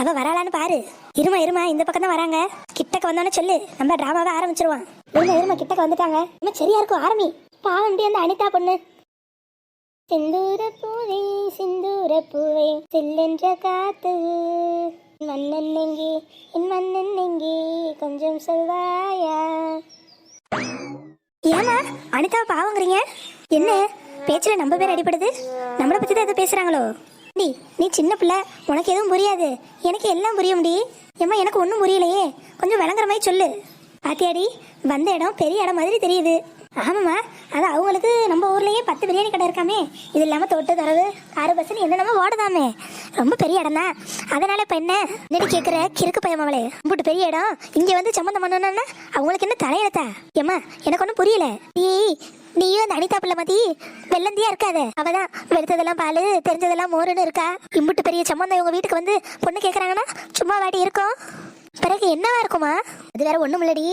அவ வராளான்னு பாரு. இருமா இருமா இந்த பக்கம் தான் வராங்க. கிட்டக்க வந்தோன்னு சொல்லு. நம்ம டிராமாவை ஆரம்பிச்சிருவான் இருமா இருமா கிட்டக்க வந்துட்டாங்க. இன்னும் சரியா இருக்கும் ஆரம்பி. பாவண்டி அந்த அனிதா பொண்ணு. சிந்தூர பூவே சிந்தூர பூவே சில்லென்ற காத்து. மன்னன் எங்கே என் மன்னன் எங்கே கொஞ்சம் சொல்வாயா? ஏமா அனிதாவை பாவங்கிறீங்க? என்ன பேச்சில் நம்ம பேர் அடிபடுது? நம்மளை பத்தி தான் எதுவும் பேசுறாங்களோ? டி நீ சின்ன பிள்ளை. உனக்கு எதுவும் புரியாது. எனக்கு எல்லாம் புரியும் டி. ஏம்மா எனக்கு ஒன்றும் புரியலையே. கொஞ்சம் விளங்குற மாதிரி சொல்லு. பாத்தியாடி வந்த இடம் பெரிய இடம் மாதிரி தெரியுது. ஆமாம்மா அது அவங்களுக்கு நம்ம ஊர்லயே பத்து பிரியாணி கடை இருக்காமே. இது இல்லாமல் தொட்டு தரவு காரு பஸ்ஸுன்னு என்னென்னமோ ஓடுதாமே ரொம்ப பெரிய இடம் தான் அதனால இப்போ என்ன? என்னடி கேட்குற கிறுக்கு பையன் அவளே பெரிய இடம் இங்கே வந்து சம்மந்தம் பண்ணணும்னா அவங்களுக்கு என்ன தலையெழுத்தா? ஏம்மா எனக்கு ஒன்றும் புரியல. நீ நீயும் அந்த அனிதா பிள்ளை மதி வெள்ளந்தியா இருக்காத. அவதான் வெளுத்ததெல்லாம் பால் தெரிஞ்சதெல்லாம் மோருன்னு இருக்கா. இம்புட்டு பெரிய சம்மந்தம் இவங்க வீட்டுக்கு வந்து பொண்ணு கேட்குறாங்கன்னா சும்மா வாடி இருக்கும் பிறகு என்னவா இருக்குமா? அது வேற ஒண்ணும் இல்லடி.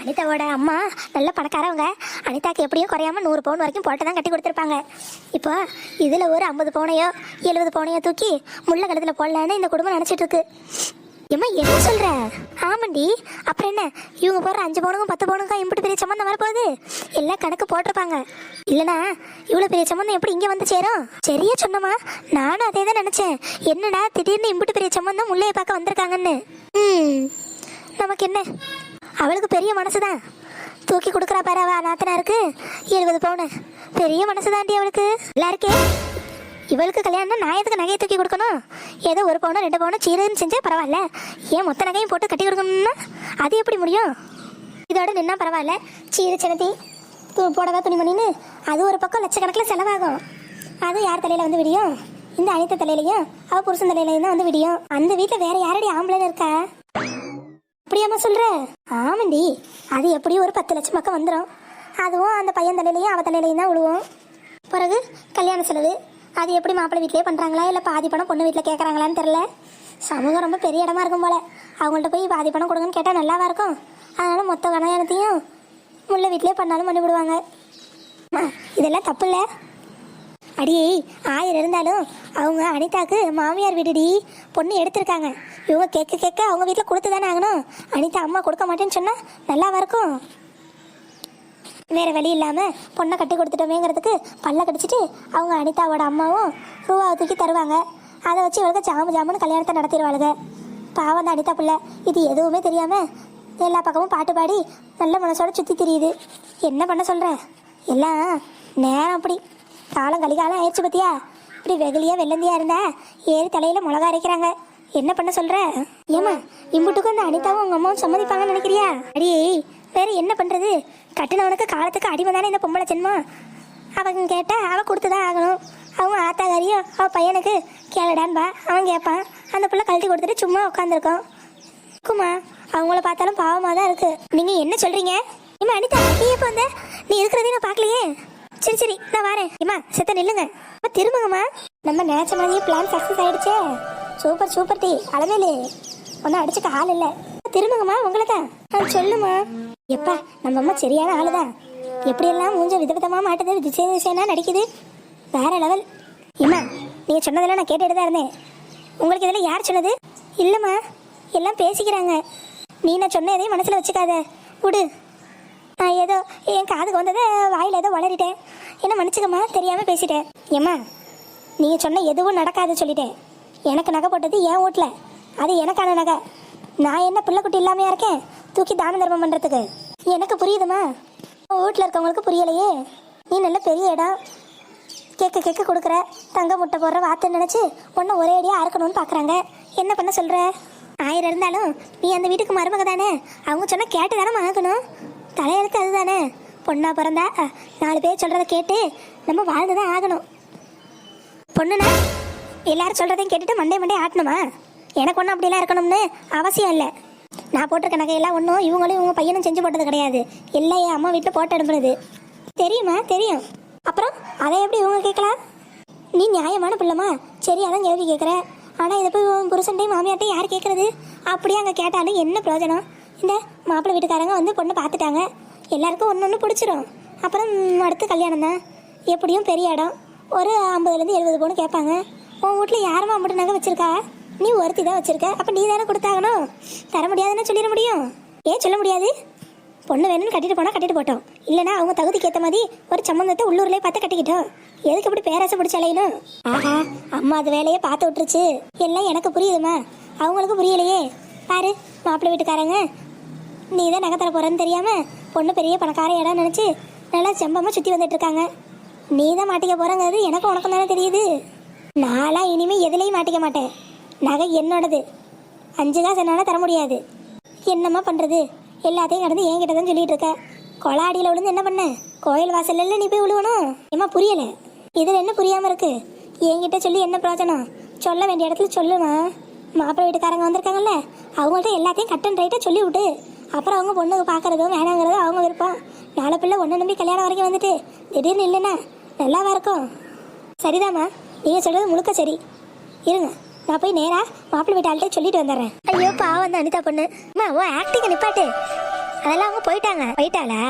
அனிதாவோட அம்மா நல்ல பணக்காரவங்க. அனிதாக்கு எப்படியும் குறையாம நூறு பவுன் வரைக்கும் போட்டு தான் கட்டி கொடுத்துருப்பாங்க. இப்போ இதுல ஒரு ஐம்பது பவுனையோ எழுபது பவுனையோ தூக்கி முள்ள கழுத்துல போடலான்னு இந்த குடும்பம் நினைச்சிட்டு இருக்கு. ஏம்மா என்ன சொல்ற? ஆமாண்டி. அப்புறம் என்ன? இவங்க போடுற அஞ்சு பவுனுக்கும் பத்து பவுனுக்கும் இம்புட்டு பெரிய சம்மந்தம் வரப்போகுது. எல்லாம் கணக்கு போட்டிருப்பாங்க. இல்லனா இவ்வளவு பெரிய சம்மந்தம் எப்படி இங்க வந்து சேரும்? சரியா சொன்னமா நானும் அதே தான் நினைச்சேன். என்னடா திடீர்னு இம்புட்டு பெரிய சம்மந்தம் உள்ளே பார்க்க வந்திருக்காங்கன்னு. ம். நமக்கு என்ன? அவளுக்கு பெரிய மனசுதான். தூக்கி கொடுக்குறா பாரு அவ நாத்தனாருக்கு. எழுபது பவுனு. பெரிய மனசுதாண்டி அவளுக்கு. எல்லாருக்கே? இவளுக்கு கல்யாணம் நான் எதுக்கு நகையை தூக்கி கொடுக்கணும்? ஏதோ ஒரு பவுனோ ரெண்டு பவுனோ சீரன்னு செஞ்சால் பரவாயில்ல. ஏன் மொத்த நகையும் போட்டு கட்டி கொடுக்கணும்னா அது எப்படி முடியும்? இதோட நின்னா பரவாயில்ல. சீரு சின்னத்தி து புடவை துணிமணின்னு அது ஒரு பக்கம் லட்சக்கணக்கில் செலவாகும். அது யார் தலையில் வந்து விடியும்? இந்த அனைத்து தலையிலையும் அவள் புருஷன் தலையிலையும் தான் வந்து விடியும். அந்த வீட்டில் வேற யாரடி ஆம்பளைன்னு இருக்கா? அப்படியாம்மா சொல்ற? ஆமாண்டி அது எப்படியும் ஒரு பத்து லட்சம் பக்கம் வந்துடும் அதுவும் அந்த பையன் தலையிலையும் அவ தலையிலையும் தான் விழுவோம் பிறகு கல்யாண செலவு அது எப்படி மாப்பிள்ளை வீட்லயே பண்ணுறாங்களா இல்லை பாதி பணம் பொண்ணு வீட்டில் கேட்குறாங்களான்னு தெரில சமூகம் ரொம்ப பெரிய இடமா இருக்கும் போல. அவங்கள்ட்ட போய் பாதி பணம் கொடுங்கன்னு கேட்டால் நல்லாவா இருக்கும்? அதனால மொத்த கல்யாணத்தையும் முல்லை வீட்டிலே பண்ணாலும் பண்ணி விடுவாங்க. இதெல்லாம் தப்பு இல்லை அடியே ஆயிரம் இருந்தாலும் அவங்க அனிதாக்கு மாமியார் வீடுடி. பொண்ணு எடுத்திருக்காங்க. இவங்க கேட்க கேட்க அவங்க வீட்டில் கொடுத்து தானே ஆகணும். அனிதா அம்மா கொடுக்க மாட்டேன்னு சொன்னால் நல்லாவா இருக்கும்? வேறு வழி இல்லாமல் பொண்ணை கட்டி கொடுத்துட்டோமேங்கிறதுக்கு பல்ல கடிச்சிட்டு அவங்க அனிதாவோட அம்மாவும் ரூபாவை தூக்கி தருவாங்க. அதை வச்சு இவளுக்கு ஜாமு ஜாமுன்னு கல்யாணத்தை நடத்திடுவாளுங்க பாவம் தான் அனிதா பிள்ளை. இது எதுவுமே தெரியாமல் எல்லா பக்கமும் பாட்டு பாடி நல்ல மனசோட சுற்றி தெரியுது. என்ன பண்ண சொல்கிறேன் எல்லாம் நேரம் அப்படி. காலம் கலிகாலம் ஆயிடுச்சு பத்தியா? இப்படி வெகுலியா வெள்ளந்தியா இருந்தா ஏறி தலையில மிளகா அரைக்கிறாங்க. என்ன பண்ண சொல்ற? ஏமா இம்புட்டுக்கும் அந்த அனிதாவும் உங்க அம்மாவும் சம்மதிப்பாங்கன்னு நினைக்கிறியா? அடி வேற என்ன பண்றது? கட்டினவனுக்கு காலத்துக்கு அடிமை தானே இந்த பொம்பளை ஜென்மம். அவங்க கேட்டா அவ கொடுத்துதான் ஆகணும். அவங்க ஆத்தாகாரியும் அவ பையனுக்கு கேளடான்பா அவன் கேட்பான் அந்த புள்ள கழட்டி கொடுத்துட்டு சும்மா உட்காந்துருக்கோம் குமா அவங்கள பார்த்தாலும் பாவமா தான் இருக்கு. நீங்க என்ன சொல்றீங்க? இம்மா அனிதா நீ எப்போ வந்த? நீ இருக்கிறதே நான் பார்க்கலையே. சரி சரி நான் வரேன். இம்மா செத்த நில்லுங்க. அம்மா, திரும்புங்கம்மா நம்ம நினைச்ச மாதிரியே பிளான் சக்சஸ் ஆயிடுச்சே. சூப்பர் சூப்பர் டீ. அளவேலு ஒன்றும் அடிச்சுக்க ஆள் இல்லை. திரும்புங்கம்மா உங்களை தான். ஆ சொல்லுமா எப்பா நம்ம அம்மா சரியான ஆளு தான் எப்படியெல்லாம் மூஞ்ச விதவிதமாக மாட்டுது டிசைன் டிசைனாக நடிக்குது. வேற லெவல் இம்மா நீங்கள் சொன்னதெல்லாம் நான் கேட்டுட்டு தான் இருந்தேன். உங்களுக்கு இதெல்லாம் யார் சொன்னது? இல்லைம்மா எல்லாம் பேசிக்கிறாங்க. நீ நான் சொன்ன எதையும் மனசில் வச்சுக்காத. விடு நான் ஏதோ என் காதுக்கு வந்ததை வாயில் ஏதோ வளரிட்டேன் என்ன மன்னிச்சுக்கம்மா தெரியாமல் பேசிட்டேன். ஏம்மா நீங்கள் சொன்ன எதுவும் நடக்காது சொல்லிட்டேன். எனக்கு நகை போட்டது ஏன் வீட்டில் அது எனக்கான நகை. நான் என்ன பிள்ளைக்குட்டி இல்லாமையா இருக்கேன்? தூக்கி தான தர்மம் பண்ணுறதுக்கு எனக்கு புரியுதுமா? வீட்டில் இருக்கவங்களுக்கு புரியலையே. நீ நல்ல பெரிய இடம் கேட்க கேட்க கொடுக்குற. தங்க முட்டை போடுற வார்த்தை நினச்சி ஒன்றை ஒரே அடியாக அறுக்கணும்னு பார்க்குறாங்க என்ன பண்ண சொல்கிற ஆயிரம் இருந்தாலும் நீ அந்த வீட்டுக்கு மருமக தானே? அவங்க சொன்னால் கேட்டு தானே ஆகணும் தலையெழுத்து அதுதானே? பொண்ணா பிறந்தா நாலு பேர் சொல்கிறத கேட்டு நம்ம வாழ்ந்து தான் ஆகணும். பொண்ணுனா எல்லாரும் சொல்கிறதையும் கேட்டுட்டு மண்டே மண்டே ஆட்டணுமா? எனக்கு ஒன்றும் அப்படிலாம் இருக்கணும்னு அவசியம் இல்லை. நான் போட்டிருக்க நகையெல்லாம் ஒன்றும் இவங்களும் இவங்க பையனும் செஞ்சு போட்டது கிடையாது. எல்லாம் என் அம்மா வீட்டில் போட்டு அனுப்புறது. தெரியுமா? தெரியும். அப்புறம் அதை எப்படி இவங்க கேட்கலாம்? நீ நியாயமான பிள்ளைமா சரி அதான் கேள்வி கேட்குற. ஆனால் இதை போய் உன் புருஷன்டையும் மாமியார்ட்டையும் யார் கேட்குறது? அப்படியே அங்கே கேட்டாலும் என்ன பிரயோஜனம்? இந்த மாப்பிள்ளை வீட்டுக்காரங்க வந்து பொண்ணு பார்த்துட்டாங்க. எல்லாருக்கும் ஒன்று ஒன்று பிடிச்சிரும். அப்புறம் அடுத்து கல்யாணம் தான். எப்படியும் பெரிய இடம். ஒரு ஐம்பதுலேருந்து எழுபது பொண்ணு கேட்பாங்க. உன் வீட்டில் யாரும் ஐம்பது நகை வச்சுருக்கா? நீ ஒருத்தி தான் வச்சிருக்க. அப்ப நீ தானே கொடுத்தாகணும்? தர முடியாதுன்னு சொல்லிட முடியும்? ஏன் சொல்ல முடியாது? பொண்ணு வேணும்னு கட்டிட்டு போனா கட்டிட்டு போட்டோம். இல்லனா அவங்க தகுதிக்கு ஏத்த மாதிரி ஒரு சம்பந்தத்தை உள்ளூர்லயே பார்த்து கட்டிக்கிட்டோம். எதுக்கு இப்படி பேராசை பிடிச்ச அலையணும் ஆஹா அம்மா அது வேலையை பார்த்து விட்டுருச்சு. எல்லாம் எனக்கு புரியுதுமா. அவங்களுக்கு புரியலையே. பாரு மாப்பிள்ளை வீட்டுக்காரங்க. நீ தான் நகை தர போறேன்னு தெரியாம பொண்ணு பெரிய பணக்கார இடம் நினைச்சு நல்லா செம்பமா சுத்தி வந்துட்டு இருக்காங்க. நீ தான் மாட்டிக்க போறங்கிறது எனக்கு உனக்கும் தானே தெரியுது. நாளா இனிமே எதுலையும் மாட்டிக்க மாட்டேன். நகை என்னோடது. அஞ்சு காசு என்னால் தர முடியாது. என்னம்மா பண்ணுறது எல்லாத்தையும் கடந்து என்கிட்ட தான் சொல்லிட்டு இருக்க. கொலாடியில் விழுந்து என்ன பண்ண? கோயில் வாசல்ல நீ போய் விழுவணும் ஏமா புரியல. இதில் என்ன புரியாமல் இருக்கு? என்கிட்ட சொல்லி என்ன பிரயோஜனம்? சொல்ல வேண்டிய இடத்துல சொல்லுமா. மாப்பிள்ளை வீட்டுக்காரங்க வந்திருக்காங்கல்ல அவங்கள்ட்ட எல்லாத்தையும் கட்டன் ரைட்டாக சொல்லி விட்டு அப்புறம் அவங்க பொண்ணுக்கு பார்க்கறதோ வேணாங்கிறதோ அவங்க விருப்பம். நாலு பிள்ளை ஒன்று நம்பி கல்யாணம் வரைக்கும் வந்துட்டு திடீர்னு இல்லைன்னா நல்லாவா இருக்கும்? சரிதாம்மா நீங்கள் சொல்கிறது முழுக்க சரி. இருங்க. நான் போய் நேரா மாப்பிள்ளை வீட்டாள்கிட்ட சொல்லிட்டு வந்துடுறேன். ஐயோ பாவம் தான் அனிதா பொண்ணு. அம்மா ஓ ஆக்டிங்க நிப்பாட்டு. அதெல்லாம் அவங்க போயிட்டாங்க. போயிட்டாளா?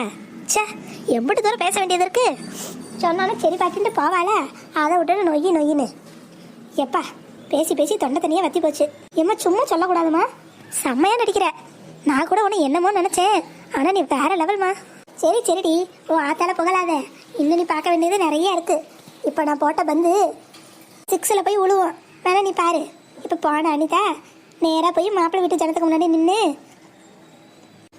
ச்சே எம்பிட்டு தூரம் பேச வேண்டியது இருக்கு. சொன்னாலும் சரி பாக்கிட்டு போவாள? அதை விட்டு நொய்யி நொய்யின்னு. எப்பா பேசி பேசி தொண்டை தனியாக வத்தி போச்சு. எம்மா சும்மா சொல்லக்கூடாதும்மா. செம்மையா நடிக்கிற. நான் கூட உன்னை என்னமோ நினைச்சேன். ஆனா நீ வேற லெவல்மா சரி சரிடி. உன் ஆத்தால புகழாத. இன்னும் நீ பார்க்க வேண்டியது நிறைய இருக்கு. இப்போ நான் போட்ட பந்து சிக்ஸில் போய் விழுவோம் வேணா நீ பாரு. இப்போ போன அனிதா. நேராக போய் மாப்பிள்ளை வீட்டு ஜனத்துக்கு முன்னாடி நின்று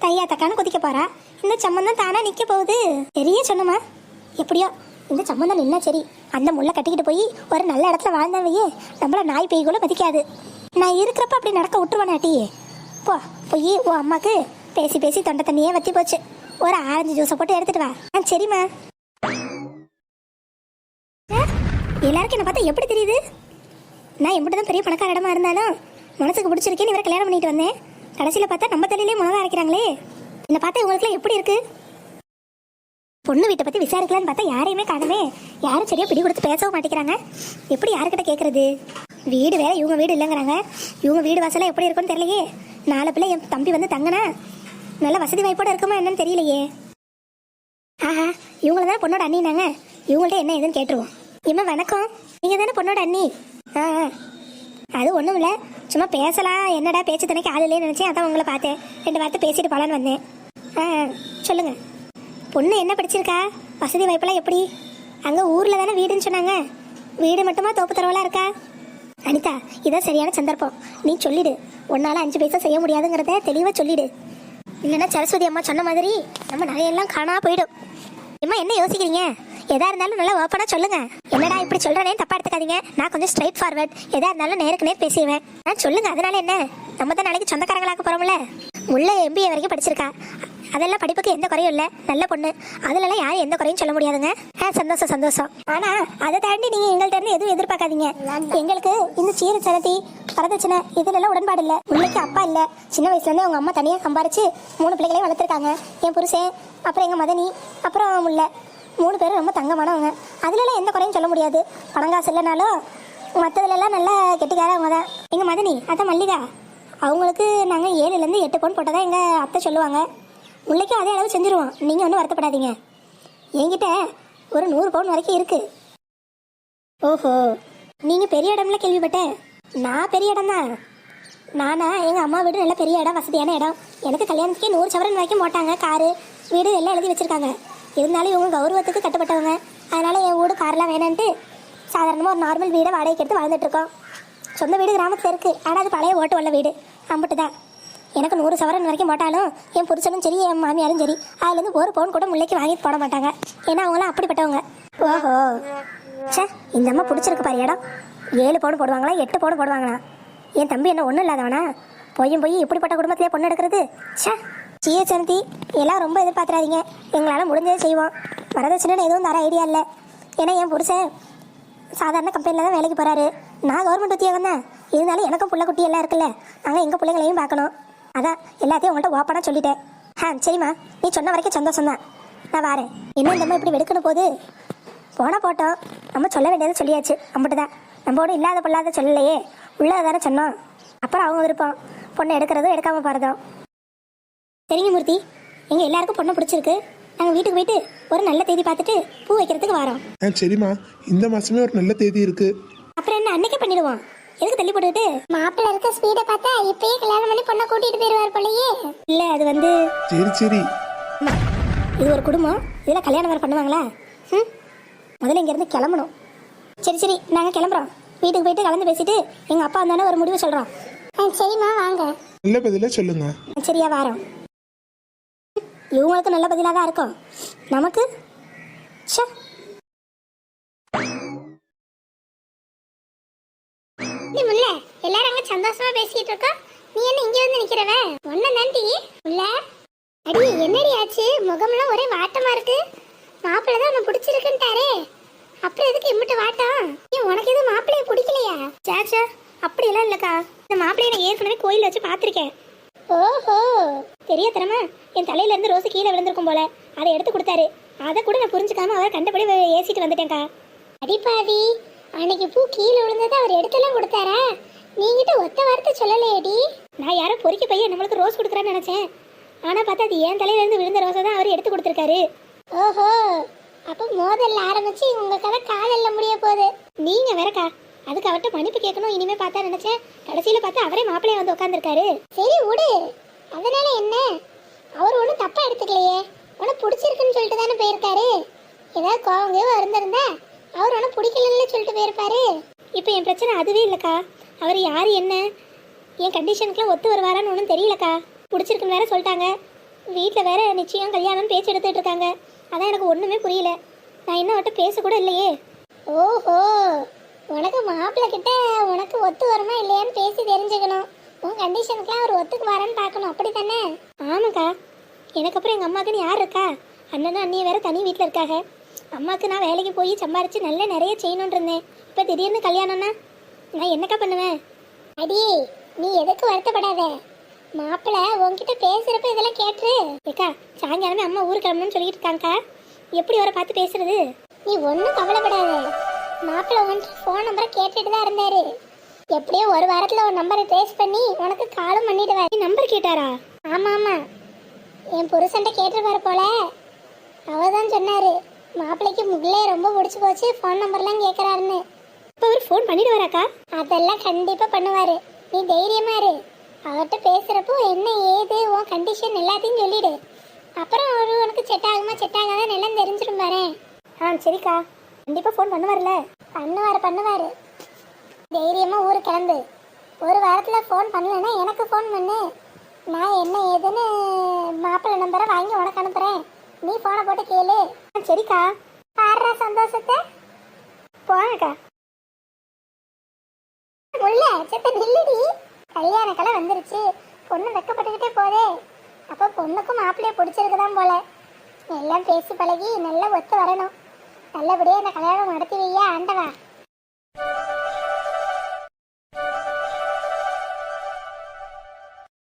தையா தக்கான்னு குதிக்க போறா. இந்த சம்மந்தம் தானா நிற்க போகுது. பெரிய சொன்னமா எப்படியோ இந்த சம்மந்தம் நின்னா சரி. அந்த முள்ள கட்டிக்கிட்டு போய் ஒரு நல்ல இடத்துல வாழ்ந்தவையே நம்மள நாய் பேய் கூட மதிக்காது நான் இருக்கிறப்ப அப்படி நடக்க விட்டுருவானாட்டி போ போய் உன் அம்மாக்கு பேசி பேசி தொண்டை தண்ணியே வத்தி போச்சு. ஒரு ஆரஞ்சு ஜூஸை போட்டு எடுத்துட்டு வா. ஆ சரிம்மா. எல்லாருக்கும் என்ன பார்த்தா எப்படி தெரியுது? நான் எப்படி தான் பெரிய பணக்கார இடமா இருந்தாலும் மனசுக்கு பிடிச்சிருக்கேன்னு இவரை கல்யாணம் பண்ணிட்டு வந்தேன். கடைசியில் பார்த்தா நம்ம தலையிலே மிளகா அரைக்கிறாங்களே. என்னை பார்த்தா இவங்களுக்குலாம் எப்படி இருக்கு? பொண்ணு வீட்டை பற்றி விசாரிக்கலான்னு பார்த்தா யாரையுமே காணுமே யாரும் சரியா பிடி கொடுத்து பேசவும் மாட்டேங்கிறாங்க. எப்படி யாருக்கிட்ட கேட்கறது வீடு வேற இவங்க வீடு இல்லைங்கிறாங்க. இவங்க வீடு வாசலாம் எப்படி இருக்கும்னு தெரியலையே. நாலு பிள்ளை என் தம்பி வந்து தங்கினா நல்ல வசதி வாய்ப்போட இருக்குமா என்னன்னு தெரியலையே. ஆஹா இவங்கள தான் பொண்ணோட அண்ணினாங்க. இவங்கள்ட்ட என்ன ஏதுன்னு கேட்டுருவோம். இம்மா வணக்கம். நீங்கள் தானே பொண்ணோட அண்ணி. ஆ ஆ. அது ஒன்றும் இல்லை. சும்மா பேசலாம். என்னடா பேச்சு துணைக்கு ஆள் இல்லையே நினச்சேன். அதான் உங்களை பார்த்தேன். ரெண்டு வார்த்தை பேசிட்டு போலான்னு வந்தேன். ஆ ஆ. பொண்ணு என்ன படிச்சிருக்கா? வசதி வாய்ப்பெல்லாம் எப்படி? அங்கே ஊரில் தானே வீடுன்னு சொன்னாங்க. வீடு மட்டுமா தோப்பு தரவெல்லாம் இருக்கா? அனிதா இதான் சரியான சந்தர்ப்பம். நீ சொல்லிடு. உன்னால் அஞ்சு பைசா செய்ய முடியாதுங்கிறத தெளிவாக சொல்லிடு. இல்லைன்னா சரஸ்வதி அம்மா சொன்ன மாதிரி நம்ம நகையெல்லாம் காணா போயிடும். அம்மா என்ன யோசிக்கிறீங்க? எதா இருந்தாலும் நல்லா ஓப்பனா சொல்லுங்க. என்னடா இப்படி சொல்றேனே தப்பா எடுத்துக்காதீங்க. நான் கொஞ்சம் ஸ்ட்ரைட் ஃபார்வர்ட் எதா இருந்தாலும் நேருக்கு நேர் பேசிடுவேன். நான் சொல்லுங்க அதனால என்ன? நம்ம தான் நாளைக்கு சொந்தக்காரங்களாக்க போறோம்ல. உள்ள எம்பிஏ வரைக்கும் படிச்சிருக்கா. அதெல்லாம் படிப்புக்கு எந்த குறையும் இல்லை. நல்ல பொண்ணு. அதுலலாம் யாரும் எந்த குறையும் சொல்ல முடியாதுங்க. ஆ சந்தோஷம் சந்தோஷம். ஆனா அதை தாண்டி நீங்க எங்கள்கிட்ட இருந்து எதுவும் எதிர்பார்க்காதீங்க. எங்களுக்கு இந்த சீர சனத்தி வரதட்சணை இதுல எல்லாம் உடன்பாடு இல்ல. உங்களுக்கு அப்பா இல்ல. சின்ன வயசுலேருந்து அவங்க அம்மா தனியா சம்பாரிச்சு மூணு பிள்ளைகளையும் வளர்த்துருக்காங்க. என் புருஷன் அப்புறம் எங்க மதனி அப்புறம் முல்லை மூணு பேரும் ரொம்ப தங்கமானவங்க. அதுலலாம் எந்த குறையும் சொல்ல முடியாது. பணம் காசு இல்லைனாலும் மற்றதுலலாம் நல்லா கெட்டிக்காரவங்க தான். எங்கள் மதனி அதான் மல்லிகா அவங்களுக்கு நாங்கள் ஏழுலேருந்து எட்டு பவுன் போட்டதா எங்கள் அத்தை சொல்லுவாங்க. முல்லைக்கும் அதே அளவு செஞ்சுருவோம். நீங்கள் ஒன்றும் வருத்தப்படாதீங்க. என்கிட்ட ஒரு நூறு பவுன் வரைக்கும் இருக்குது ஓஹோ நீங்கள் பெரிய இடம்ல கேள்விப்பட்டேன். நான் பெரிய இடம் தான். நானா எங்கள் அம்மா வீடு நல்ல பெரிய இடம் வசதியான இடம். எனக்கு கல்யாணத்துக்கே நூறு சவரன் வரைக்கும் போட்டாங்க. காரு வீடு எல்லாம் எழுதி வச்சுருக்காங்க. இருந்தாலும் இவங்க கௌரவத்துக்கு கட்டுப்பட்டவங்க. அதனால என் வீடு கார்லாம் வேணான்ட்டு சாதாரணமாக ஒரு நார்மல் வீடை வாடகைக்கு எடுத்து வாழ்ந்துட்டு இருக்கோம் சொந்த வீடு கிராமத்தில் இருக்கு. ஆனால் அது பழைய ஓட்டு உள்ள வீடு. அம்பிட்டு தான் எனக்கு நூறு சவரன் வரைக்கும் போட்டாலும் என் புருஷனும் சரி என் மாமியாரும் சரி அதுலேருந்து ஒரு பவுன் கூட முல்லைக்கு வாங்கிட்டு போட மாட்டாங்க. ஏன்னா அவங்களாம் அப்படிப்பட்டவங்க. ஓஹோ. ச்சே இந்த அம்மா பிடிச்சிருக்கு பாரு இடம். ஏழு பவுன் போடுவாங்களா எட்டு பவுன் போடுவாங்களா? என் தம்பி என்ன ஒன்றும் இல்லாதவனா? பொய்யும் போய் இப்படிப்பட்ட குடும்பத்திலே பொண்ணு எடுக்கிறது? ச்சே. சீய சந்தி எல்லாம் ரொம்ப எதிர்பார்த்துறாதீங்க எங்களால் முடிஞ்சதை செய்வோம். வரதட்சணைன்னு எதுவும் தர ஐடியா இல்லை. ஏன்னா என் புருஷன் சாதாரண கம்பெனியில் தான் வேலைக்கு போகிறாரு நான் கவர்மெண்ட் உத்தியோகம் தான். இருந்தாலும் எனக்கும் புள்ள குட்டி எல்லாம் இருக்குல்ல. நாங்கள் எங்கள் பிள்ளைங்களையும் பார்க்கணும். அதான் எல்லாத்தையும் உங்கள்கிட்ட ஓப்பனாக சொல்லிட்டேன். ஆ சரிம்மா. நீ சொன்ன வரைக்கும் சந்தோஷம் தான். நான் வாரேன். இன்னும் இந்த இப்படி வெடுக்கணும் போகுது போனால் போட்டோம். நம்ம சொல்ல வேண்டியதை சொல்லியாச்சு. நம்மகிட்ட தான். நம்ம ஒன்றும் இல்லாத பொல்லாத சொல்லலையே. உள்ளதை தானே சொன்னோம். அப்புறம் அவங்க விருப்பம். பொண்ணை எடுக்கிறதும் எடுக்காமல் போகிறதும் சரிங்க மூர்த்தி எங்கள் எல்லாருக்கும் பொண்ணை பிடிச்சிருக்கு. நாங்கள் வீட்டுக்கு போயிட்டு ஒரு நல்ல தேதி பார்த்துட்டு பூ வைக்கிறதுக்கு வரோம். ஆ சரிம்மா. இந்த மாதமே ஒரு நல்ல தேதி இருக்கு. அப்புறம் என்ன அன்னைக்கே பண்ணிடுவோம். எதுக்கு தள்ளி போட்டுக்கிட்டு? மாப்பிள்ள இருக்க ஸ்பீட பார்த்தா இப்பயே கல்யாணம் பண்ணி பொண்ணை கூட்டிட்டு போயிருவார் போலயே. இல்ல அது வந்து சரி சரி. அம்மா, இது ஒரு குடும்பம். இதில் கல்யாணம் வேறு பண்ணுவாங்களா? ம்? முதல்ல இங்கேருந்து கிளம்பணும். சரி சரி நாங்கள் கிளம்புறோம். வீட்டுக்கு போயிட்டு கலந்து பேசிட்டு எங்கள் அப்பா வந்தானே ஒரு முடிவு சொல்கிறோம் ஆ, சரிம்மா வாங்க. நல்ல பதில சொல்லுங்க. சரியா வாரோம். இவங்களுக்கு நல்ல பதிலாக தான் இருக்கும். நமக்கு? ச்சே. நீ முல்ல எல்லாரும் அங்க சந்தோஷமா பேசிட்டு இருக்கோம். நீ என்ன இங்க வந்து நிக்கிறவ? ஒன்னும் தாண்டி. முல்ல அடி என்னடி ஆச்சு? முகம்லாம் ஒரே வாட்டமா இருக்கு. மாப்பிள்ளை தான் உன்னை பிடிச்சிருக்குன்ட்டாரே. அப்புறம் எதுக்கு இம்பிட்டு வாட்டம் ஏன் உனக்கு எதுவும் மாப்பிள்ளைய பிடிக்கலையா? சேச்சா அப்படியெல்லாம் இல்லைக்கா. இந்த மாப்பிள்ளையை நான் ஏற்கனவே கோயிலில் வச்சு பார்த்துருக்கேன். ஓஹோ. தெரிய தரமா என் தலையில இருந்து ரோஸ் கீழே விழுந்திருக்கும் போல. அதை எடுத்து கொடுத்தாரு. அதை கூட நான் புரிஞ்சுக்காம அவரை கண்டபடி ஏசிட்டு வந்துட்டேன்க்கா. அடிப்பாவி அன்னைக்கு பூ கீழே விழுந்ததை அவர் எடுத்தெல்லாம் கொடுத்தாரா? நீங்கிட்ட ஒத்த வார்த்தை சொல்லலையடி. நான் யாரோ பொறிக்க பையன் நம்மளுக்கு ரோஸ் கொடுக்குறான்னு நினைச்சேன். ஆனா பார்த்தா அது என் தலையில இருந்து விழுந்த ரோஸை தான் அவர் எடுத்து கொடுத்துருக்காரு. ஓஹோ. அப்ப மோதல்ல ஆரம்பிச்சு உங்க கதை காதல்ல முடிய போகுது. நீங்க வேறக்கா. அதுக்கு அவர்கிட்ட மன்னிப்பு கேட்கணும் இனிமே பார்த்தா நினைச்சேன். கடைசியில பார்த்தா அவரே மாப்பிள்ளைய வந்து உட்காந்துருக்காரு சரி விடு. அதனால என்ன? அவர் ஒன்றும் தப்பாக எடுத்துக்கலையே. உனக்கு பிடிச்சிருக்குன்னு சொல்லிட்டு தானே போயிருக்காரு. ஏதாவது கோவங்க இருந்திருந்தா அவர் உனக்கு பிடிக்கலன்னு சொல்லிட்டு போயிருப்பாரு. இப்போ என் பிரச்சனை அதுவே இல்லைக்கா. அவர் யார் என்ன? என் கண்டிஷனுக்குலாம் ஒத்து வருவாரான்னு ஒன்றும் தெரியலக்கா. பிடிச்சிருக்குன்னு வேற சொல்லிட்டாங்க. வீட்டில் வேற நிச்சயம் கல்யாணம் பேச்சு எடுத்துட்டு இருக்காங்க. அதான் எனக்கு ஒன்றுமே புரியல. நான் இன்னும் அவட்ட பேசக்கூட இல்லையே. ஓஹோ. உனக்கு மாப்பிள்ளை கிட்ட உனக்கு ஒத்து வருமா இல்லையான்னு பேசி தெரிஞ்சுக்கணும். உன் கண்டிஷனுக்குலாம் அவர் ஒத்துக்கு வரேன்னு பார்க்கணும். அப்படி தானே ஆமாக்கா. எனக்கு அப்புறம் எங்கள் அம்மாக்குன்னு யார் இருக்கா? அண்ணனும் அண்ணியை வேற தனி வீட்டில் இருக்காங்க அம்மாவுக்கு நான் வேலைக்கு போய் சம்பாரித்து நல்ல நிறைய செய்யணும்னு இருந்தேன். இப்போ திடீர்னு கல்யாணம்னா நான் என்னக்கா பண்ணுவேன்? அடி நீ எதுக்கு வருத்தப்படாத. மாப்பிள்ளை உங்ககிட்ட பேசுறப்ப இதெல்லாம் கேட்டுரு. ஏக்கா சாயங்காலமே அம்மா ஊருக்கு கிளம்பணும்னு சொல்லிட்டு இருக்காங்கக்கா. எப்படி வர பார்த்து பேசுறது? நீ ஒன்றும் கவலைப்படாத. மாப்பிள்ள உன்கிட்ட ஃபோன் நம்பரை கேட்டுட்டு தான் இருந்தாரு. எப்படியோ ஒரு வாரத்தில் ஒரு நம்பரை ட்ரேஸ் பண்ணி உனக்கு காலும் பண்ணிடுவார் நம்பர் கேட்டாரா? ஆமாம் ஆமாம் என் புருஷன்ட்ட கேட்டிருப்பாரு போல. அவர் தான் சொன்னாரு மாப்பிள்ளைக்கு முகிலே ரொம்ப பிடிச்சி போச்சு ஃபோன் நம்பர்லாம் கேட்குறாருன்னு இப்போ அவர் ஃபோன் பண்ணிடுவாராக்கா? அதெல்லாம் கண்டிப்பாக பண்ணுவார். நீ தைரியமா இரு. அவர்கிட்ட பேசுகிறப்போ என்ன ஏது உன் கண்டிஷன் எல்லாத்தையும் சொல்லிடு. அப்புறம் அவரு உனக்கு செட் ஆகுமா செட் ஆகாதான் எல்லாம் தெரிஞ்சிடும் பாரு ஆ சரிக்கா. கண்டிப்பாக ஃபோன் பண்ணுவார்ல பண்ணுவார் பண்ணுவார். தைரியமா ஊருக்கு கிளம்பு. ஒரு வாரத்தில் ஃபோன் பண்ணலன்னா எனக்கு ஃபோன் பண்ணு. நான் என்ன ஏதுன்னு மாப்பிள்ளை நம்பரை வாங்கி உனக்கு அனுப்புகிறேன் நீ ஃபோனை போட்டு கேளு. ஆ சரிக்கா. பாடுற சந்தோஷத்தை. போங்கக்கா. முல்ல செத்த நில்லுடி. கல்யாண கலை வந்துருச்சு. பொண்ணு வெக்கப்பட்டுக்கிட்டே போதே. அப்போ பொண்ணுக்கும் மாப்பிள்ளைய பிடிச்சிருக்குதான் போல. எல்லாம் பேசி பழகி நல்லா ஒத்து வரணும். நல்லபடியாக இந்த கல்யாணம் நடத்தி வையா ஆண்டவா?